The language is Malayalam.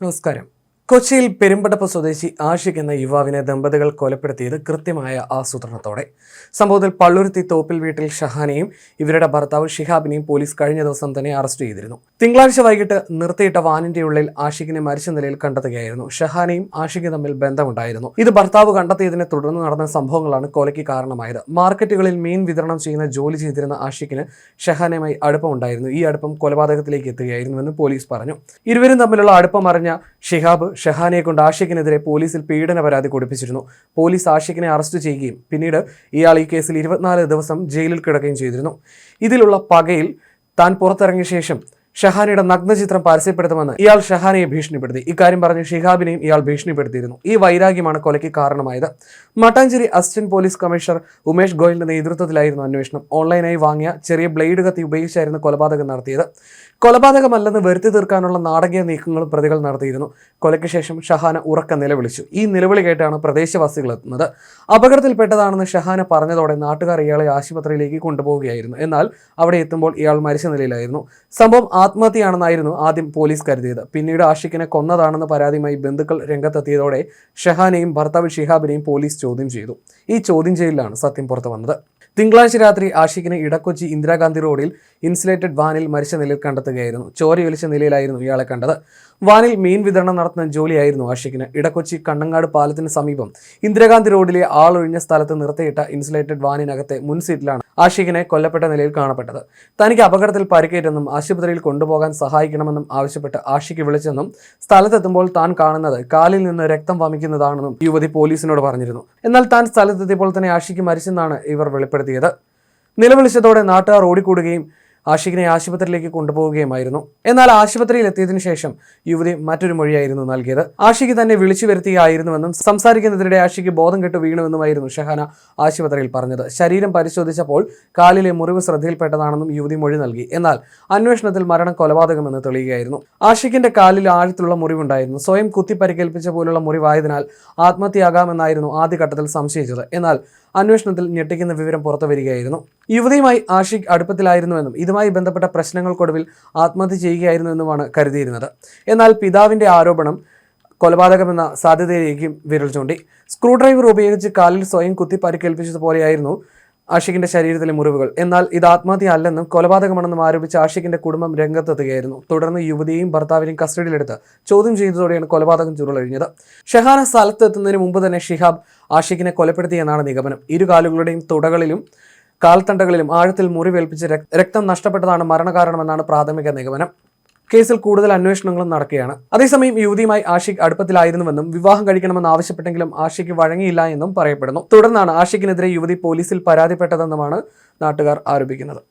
നമസ്കാരം. കൊച്ചിയിൽ പെരുമ്പടപ്പ് സ്വദേശി ആഷിഖ് എന്ന യുവാവിനെ ദമ്പതികൾ കൊലപ്പെടുത്തിയത് കൃത്യമായ ആസൂത്രണത്തോടെ. സംഭവത്തിൽ പള്ളുരുത്തി തോപ്പിൽ വീട്ടിൽ ഷഹാനെയും ഇവരുടെ ഭർത്താവ് ഷിഹാബിനെയും പോലീസ് കഴിഞ്ഞ ദിവസം തന്നെ അറസ്റ്റ് ചെയ്തിരുന്നു. തിങ്കളാഴ്ച വൈകിട്ട് നിർത്തിയിട്ട വാനിന്റെ ഉള്ളിൽ ആഷിഖിനെ മരിച്ച നിലയിൽ കണ്ടെത്തുകയായിരുന്നു. ഷഹാനെയും ആഷിഖും തമ്മിൽ ബന്ധമുണ്ടായിരുന്നു. ഇത് ഭർത്താവ് കണ്ടെത്തിയതിനെ തുടർന്ന് നടന്ന സംഭവങ്ങളാണ് കൊലയ്ക്ക് കാരണമായത്. മാർക്കറ്റുകളിൽ മീൻ വിതരണം ചെയ്യുന്ന ജോലി ചെയ്തിരുന്ന ആഷിഖിന് ഷഹാനയുമായി അടുപ്പമുണ്ടായിരുന്നു. ഈ അടുപ്പം കൊലപാതകത്തിലേക്ക് എത്തുകയായിരുന്നുവെന്ന് പോലീസ് പറഞ്ഞു. ഇരുവരും തമ്മിലുള്ള അടുപ്പം അറിഞ്ഞ ഷിഹാബ് ഷെഹാനെ കൊണ്ട് ആഷിഖിനെതിരെ പോലീസിൽ പീഡന പരാതി കൊടുപ്പിച്ചിരുന്നു. പോലീസ് ആഷിഖിനെ അറസ്റ്റ് ചെയ്യുകയും പിന്നീട് ഇയാൾ ഈ കേസിൽ ഇരുപത്തിനാല് ദിവസം ജയിലിൽ കിടക്കുകയും ചെയ്തിരുന്നു. ഇതിലുള്ള പകയിൽ താൻ പുറത്തിറങ്ങിയ ശേഷം ഷഹാനയുടെ നഗ്നചിത്രം പരസ്യപ്പെടുത്തുമെന്ന് ഇയാൾ ഷഹാനയെ ഭീഷണിപ്പെടുത്തി. ഇക്കാര്യം പറഞ്ഞ് ഷിഹാബിനെയും ഇയാൾ ഭീഷണിപ്പെടുത്തിയിരുന്നു. ഈ വൈരാഗ്യമാണ് കൊലയ്ക്ക് കാരണമായത്. Mattancherry assistant police commissioner Umesh ഗോയലിന്റെ നേതൃത്വത്തിലായിരുന്നു അന്വേഷണം. ഓൺലൈനായി വാങ്ങിയ ചെറിയ ബ്ലേഡ് കത്തി ഉപയോഗിച്ചായിരുന്നു കൊലപാതകം നടത്തിയത്. കൊലപാതകമല്ലെന്ന് വരുത്തി തീർക്കാനുള്ള നാടകീയ നീക്കങ്ങളും പ്രതികൾ നടത്തിയിരുന്നു. കൊലയ്ക്ക് ശേഷം ഷഹാന ഉറക്ക നിലവിളിച്ചു. ഈ നിലവിളി കേട്ടാണ് പ്രദേശവാസികൾ എത്തുന്നത്. അപകടത്തിൽപ്പെട്ടതാണെന്ന് ഷഹാന പറഞ്ഞതോടെ നാട്ടുകാർ ഇയാളെ ആശുപത്രിയിലേക്ക് കൊണ്ടുപോവുകയായിരുന്നു. എന്നാൽ അവിടെ എത്തുമ്പോൾ ഇയാൾ മരിച്ച നിലയിലായിരുന്നു. സംഭവം ആത്മഹത്യയാണെന്നായിരുന്നു ആദ്യം പോലീസ് കരുതിയത്. പിന്നീട് ആഷിഖിനെ കൊന്നതാണെന്ന് പരാതിയുമായി ബന്ധുക്കൾ രംഗത്തെത്തിയതോടെ ഷെഹാനെയും ഭർത്താവ് ഷിഹാബിനെയും പോലീസ് ചോദ്യം ചെയ്തു. ഈ ചോദ്യം ചെയ്യലിലാണ് സത്യം പുറത്തു വന്നത്. തിങ്കളാഴ്ച രാത്രി ആഷിഖിനെ ഇടക്കൊച്ചി ഇന്ദിരാഗാന്ധി റോഡിൽ ഇൻസുലേറ്റഡ് വാനിൽ മരിച്ച നിലയിൽ കണ്ടെത്തുകയായിരുന്നു. ചോരയൊലിച്ച നിലയിലായിരുന്നു ഇയാളെ കണ്ടത്. വാനിൽ മീൻ വിതരണം നടത്തുന്ന ജോലിയായിരുന്നു ആഷിഖിന്. ഇടക്കൊച്ചി കണ്ണങ്ങാട് പാലത്തിന് സമീപം ഇന്ദിരാഗാന്ധി റോഡിലെ ആളൊഴിഞ്ഞ സ്ഥലത്ത് നിർത്തിയിട്ട ഇൻസുലേറ്റഡ് വാനിനകത്തെ മുൻ സീറ്റിലാണ് ആഷിഖിനെ കൊല്ലപ്പെട്ട നിലയിൽ കാണപ്പെട്ടത്. തനിക്ക് അപകടത്തിൽ പരിക്കേറ്റെന്നും ആശുപത്രിയിൽ കൊണ്ടുപോകാൻ സഹായിക്കണമെന്നും ആവശ്യപ്പെട്ട് ആഷിഖ് വിളിച്ചെന്നും സ്ഥലത്തെത്തുമ്പോൾ താൻ കാണുന്നത് കാലിൽ നിന്ന് രക്തം വമിക്കുന്നതാണെന്നും യുവതി പോലീസിനോട് പറഞ്ഞിരുന്നു. എന്നാൽ താൻ സ്ഥലത്തെത്തിയപ്പോൾ തന്നെ ആഷിഖ് മരിച്ചെന്നാണ് ഇവർ വെളിപ്പെടുത്തിയത് നിലവിളിച്ചതോടെ നാട്ടുകാർ ഓടിക്കൂടുകയും ആഷിഖിനെ ആശുപത്രിയിലേക്ക് കൊണ്ടുപോവുകയുമായിരുന്നു. എന്നാൽ ആശുപത്രിയിൽ എത്തിയതിനു ശേഷം യുവതി മറ്റൊരു മൊഴിയായിരുന്നു നൽകിയത്. ആഷിഖ് തന്നെ വിളിച്ചു വരുത്തുകയായിരുന്നുവെന്നും സംസാരിക്കുന്നതിനിടെ ആഷിഖ് ബോധം കെട്ടു വീണുവെന്നുമായിരുന്നു ഷഹാന ആശുപത്രിയിൽ പറഞ്ഞത്. ശരീരം പരിശോധിച്ചപ്പോൾ കാലിലെ മുറിവ് ശ്രദ്ധയിൽപ്പെട്ടതാണെന്നും യുവതി മൊഴി നൽകി. എന്നാൽ അന്വേഷണത്തിൽ മരണം കൊലപാതകമെന്ന് തെളിയുകയായിരുന്നു. ആഷിഖിന്റെ കാലിൽ ആഴത്തിലുള്ള മുറിവുണ്ടായിരുന്നു. സ്വയം കുത്തി പരിക്കേൽപ്പിച്ച പോലുള്ള മുറിവായതിനാൽ ആത്മഹത്യയാകാമെന്നായിരുന്നു ആദ്യഘട്ടത്തിൽ സംശയിച്ചത്. എന്നാൽ അന്വേഷണത്തിൽ ഞെട്ടിക്കുന്ന വിവരം പുറത്തു വരികയായിരുന്നു യുവതിയുമായി ആഷിഖ് അടുപ്പത്തിലായിരുന്നുവെന്നും ഇതുമായി ബന്ധപ്പെട്ട പ്രശ്നങ്ങൾക്കൊടുവിൽ ആത്മഹത്യ ചെയ്യുകയായിരുന്നുവെന്നുമാണ് കരുതിയിരുന്നത്. എന്നാൽ പിതാവിന്റെ ആരോപണം കൊലപാതകമെന്ന സാധ്യതയിലേക്കും വിരൽ ചൂണ്ടി. സ്ക്രൂ ഡ്രൈവർ ഉപയോഗിച്ച് കാലിൽ സ്വയം കുത്തി പരിക്കേൽപ്പിച്ചതുപോലെയായിരുന്നു ആഷിഖിന്റെ ശരീരത്തിലെ മുറിവുകൾ. എന്നാൽ ഇത് ആത്മഹത്യ അല്ലെന്നും കൊലപാതകമാണെന്നും ആരോപിച്ച് ആഷിഖിന്റെ കുടുംബം രംഗത്തെത്തുകയായിരുന്നു. തുടർന്ന് യുവതിയെയും ഭർത്താവിനെയും കസ്റ്റഡിയിലെടുത്ത് ചോദ്യം ചെയ്തതോടെയാണ് കൊലപാതകം ചുരുളഴിഞ്ഞത്. ഷഹാന സ്ഥലത്തെത്തുന്നതിന് മുമ്പ് തന്നെ ഷിഹാബ് ആഷിഖിനെ കൊലപ്പെടുത്തിയെന്നാണ് നിഗമനം. ഇരു കാലുകളുടെയും തുടകളിലും കാൽത്തണ്ടകളിലും ആഴത്തിൽ മുറിവേൽപ്പിച്ച് രക്തം നഷ്ടപ്പെട്ടതാണ് മരണകാരണമെന്നാണ് പ്രാഥമിക നിഗമനം. കേസിൽ കൂടുതൽ അന്വേഷണങ്ങളും നടക്കുകയാണ്. അതേസമയം യുവതിയുമായി ആഷിഖ് അടുപ്പത്തിലായിരുന്നുവെന്നും വിവാഹം കഴിക്കണമെന്ന് ആവശ്യപ്പെട്ടെങ്കിലും ആഷിഖ് വഴങ്ങിയില്ല എന്നും പറയപ്പെടുന്നു. തുടർന്നാണ് ആഷിഖിനെതിരെ യുവതി പോലീസിൽ പരാതിപ്പെട്ടതെന്നുമാണ് നാട്ടുകാർ ആരോപിക്കുന്നത്.